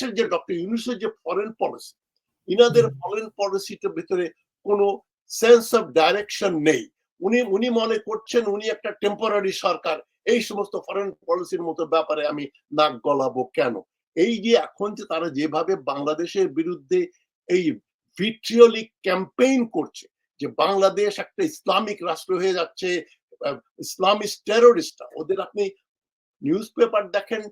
রাষ্ট্রের যে ডক্টর ইউনুসের যে ফরেন পলিসি ইনাদের ফরেন পলিসিটার ভিতরে কোনো সেন্স অফ ডাইরেকশন নেই। উনি উনি মনে করছেন উনি একটা টেম্পোরারি সরকার এই সমস্ত ফরেন পলিসির মতো ব্যাপারে আমি নাক গলাবো কেন? এই যে এখন যে তারা যেভাবে বাংলাদেশের বিরুদ্ধে এই ভিট্রিয়লিক ক্যাম্পেইন করছে যে বাংলাদেশ একটা ইসলামিক রাষ্ট্র হয়ে যাচ্ছে ইসলামিক টেরোরিস্টরা ওদের আপনি নিউজ পেপার দেখেন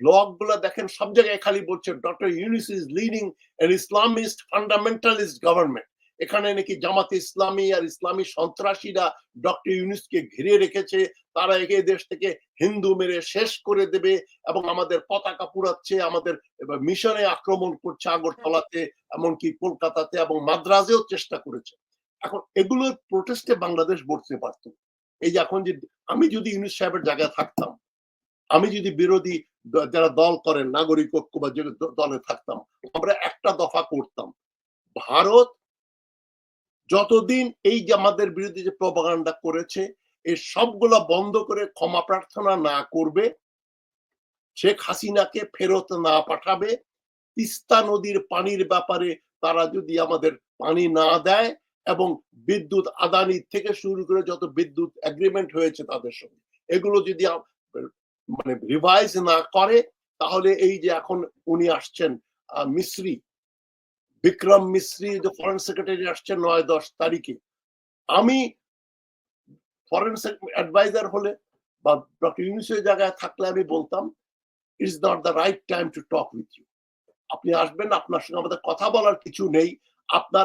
ব্লগগুলো দেখেন, সব জায়গায় খালি বলছে doctor Yunus is leading an Islamist fundamentalist government এখানে নাকি জামাতে ইসলামী আর ইসলামী সন্ত্রাসীরা ডক্টর ইউনুসকে ঘিরে রেখেছে। তারা একে দেশ থেকে হিন্দু মেরে শেষ করে দেবে এবং আমাদের পতাকা পুরাচ্ছে আমাদের মিশনে আক্রমণ করছে আগরতলাতে, এমনকি কলকাতাতে এবং মাদ্রাজেও চেষ্টা করেছে। এখন এগুলোর প্রোটেস্টে বাংলাদেশ বসতে পারত। এই যে এখন যে, আমি যদি ইউনুস সাহেবের জায়গায় থাকতাম, আমি যদি বিরোধী যারা দল করেন নাগরিক ঐক্য বা যে দলে থাকতাম, আমরা একটা দফা করতাম। ভারত যতদিন এই যে আমাদের বিরুদ্ধে যে প্রবাগান্ডা করেছে এই সবগুলা বন্ধ করে ক্ষমা প্রার্থনা না করবে, শেখ হাসিনাকে ফেরত না পাঠাবে, তিস্তা নদীর পানির ব্যাপারে তারা যদি আমাদের পানি না দেয় এবং বিদ্যুৎ আদানি থেকে শুরু করে যত বিদ্যুৎ এগ্রিমেন্ট হয়েছে তাদের সঙ্গে, এগুলো যদি মানে রিভাইজ না করে, তাহলে এই যে এখন উনি আসছেন মিশ্রি, বিক্রম মিশ্রি, যে ফরেন সেক্রেটারি আসছেন নয় দশ তারিখে, আমি ফরেন অ্যাডভাইজার হলে বা ডক্টর ইউনিসের জায়গায় থাকলে আমি বলতাম it's not the right time to talk with you আপনি আসবেন, আপনার সঙ্গে আমাদের কথা বলার কিছু নেই, আপনার